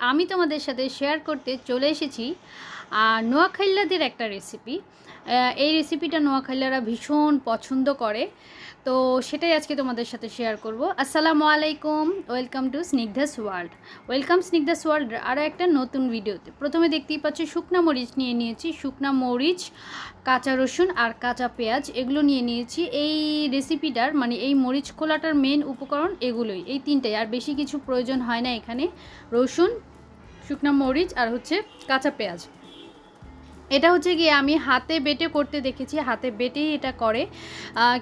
আমি তোমাদের সাথে শেয়ার করতে চলে এসেছি নোয়াখাইল্লাদের একটা রেসিপি এই রেসিপিটা নোয়াখাইলারা ভীষণ পছন্দ করে। তো সেটাই আজকে তোমাদের সাথে শেয়ার করব। আসসালামু আলাইকুম welcome to Snigdha's world welcome Snigdha's world আরও একটা নতুন ভিডিওতে প্রথমে দেখতেই পাচ্ছ, শুকনা মরিচ নিয়ে নিয়েছি। শুকনা মরিচ, কাঁচা রসুন আর কাঁচা পেঁয়াজ, এগুলো নিয়ে নিয়েছি। এই রেসিপিটার মানে এই মরিচ খোলাটার মেন উপকরণ এগুলোই, এই তিনটাই। আর বেশি কিছু প্রয়োজন হয় না এখানে। রসুন, শুকনা মরিচ আর হচ্ছে কাঁচা পেঁয়াজ। এটা হচ্ছে গিয়ে আমি হাতে বেটে করতে দেখেছি, হাতে বেটেই এটা করে।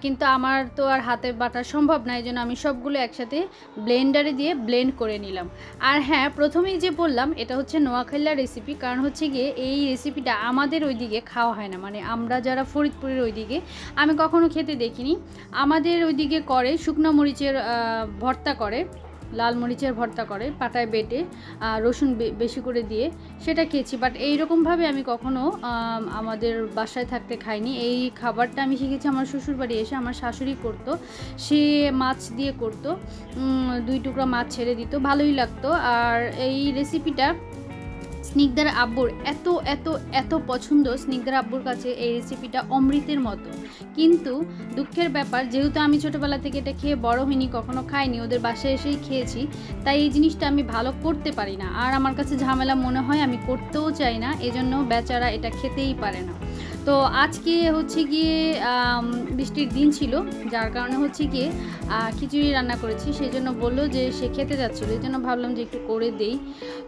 কিন্তু আমার তো আর হাতে বাটা সম্ভব না, এই জন্য আমি সবগুলো একসাথে ব্লেন্ডারে দিয়ে ব্লেন্ড করে নিলাম। আর হ্যাঁ প্রথমেই যে বললাম, এটা হচ্ছে নোয়াখাইলা রেসিপি কারণ হচ্ছে গিয়ে এই রেসিপিটা আমাদের ওইদিকে খাওয়া হয় না। মানে আমরা যারা ফরিদপুরের ওইদিকে, আমি কখনো খেতে দেখিনি। আমাদের ওইদিকে করে শুকনো মরিচের ভর্তা করে। লাল মরিচের ভর্তা করে পাটায় বেটে রসুন বেশি করে দিয়ে সেটা খেয়েছি। বাট এইরকমভাবে আমি কখনো আমাদের বাসায় থাকতে খাইনি। এই খাবারটা আমি শিখেছি আমার শ্বশুর বাড়ি এসে আমার শাশুড়ি করত, সে মাছ দিয়ে করত দুই টুকরা মাছ ছেড়ে দিত, ভালোই লাগতো। আর এই রেসিপিটা স্নিগ্ধার আব্বুর এত এত এত পছন্দ স্নিগ্ধার আব্বুর কাছে এই রেসিপিটা অমৃতের মতো। কিন্তু দুঃখের ব্যাপার, যেহেতু আমি ছোটোবেলা থেকে এটা খেয়ে বড় হইনি, কখনো খাইনি, ওদের বাসায় এসেই খেয়েছি, তাই এই জিনিসটা আমি ভালো করতে পারি না। আর আমার কাছে ঝামেলা মনে হয়, আমি করতেও চাই না, এজন্য বেচারা এটা খেতেই পারে না। তো আজকে হচ্ছে গিয়ে বৃষ্টির দিন ছিল, যার কারণে হচ্ছে গিয়ে খিচুড়ি রান্না করেছি। সেই জন্য বলল যে সে খেতে যাচ্ছিল, এই জন্য ভাবলাম যে একটু করে দেই।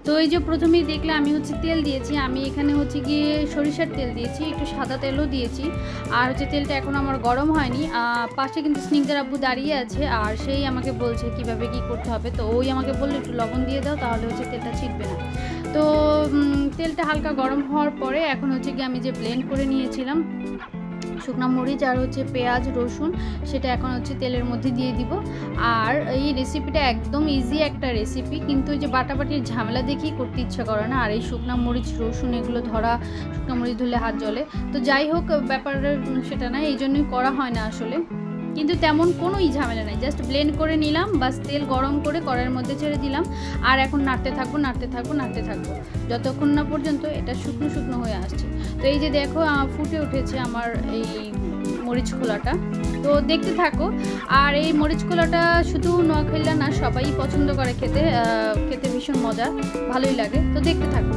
তো এই যে প্রথমেই দেখলে আমি হচ্ছে তেল দিয়েছি, আমি এখানে হচ্ছে গিয়ে সরিষার তেল দিয়েছি, একটু সাদা তেলও দিয়েছি। আর হচ্ছে তেলটা এখন আমার গরম হয়নি পাশে কিন্তু স্নিগ্ধার আব্বু দাঁড়িয়ে আছে, আর সেই আমাকে বলছে কীভাবে কি করতে হবে। তো ওই আমাকে বলল, একটু লবণ দিয়ে দাও, তাহলে হচ্ছে তেলটা ছিটবে না। তো তেলটা হালকা গরম হওয়ার পরে এখন হচ্ছে গিয়ে আমি যে ব্লেন্ড করে নিয়েছিলাম, শুকনো মরিচ আর হচ্ছে পেঁয়াজ, রসুন, সেটা এখন হচ্ছে তেলের মধ্যে দিয়ে দিব। আর এই রেসিপিটা একদম ইজি একটা রেসিপি কিন্তু যে বাটাবাটির ঝামেলা দেখেই করতে ইচ্ছা করে না, আর এই শুকনো মরিচ, রসুন এগুলো ধরা, শুকনো মরিচ ধরলে হাত জ্বলে। তো যাই হোক ব্যাপার সেটা না, এই জন্যই করা হয় না আসলে। কিন্তু তেমন কোনোই ঝামেলা নাই। জাস্ট ব্লেন্ড করে নিলাম, বাস তেল গরম করে কড়াইয়ের মধ্যে ছেড়ে দিলাম। আর এখন নাড়তে থাকব নাড়তে থাকব নাড়তে থাকব। যতক্ষণ না পর্যন্ত এটা শুকনো শুকনো হয়ে আসছে। তো এই যে দেখো ফুটে উঠেছে আমার এই মরিচ খোলাটা। তো দেখতে থাকো। আর এই মরিচ খোলাটা শুধু নোয়াখাইলা না, সবাই পছন্দ করে খেতে। খেতে ভীষণ মজা, ভালোই লাগে। তো দেখতে থাকো।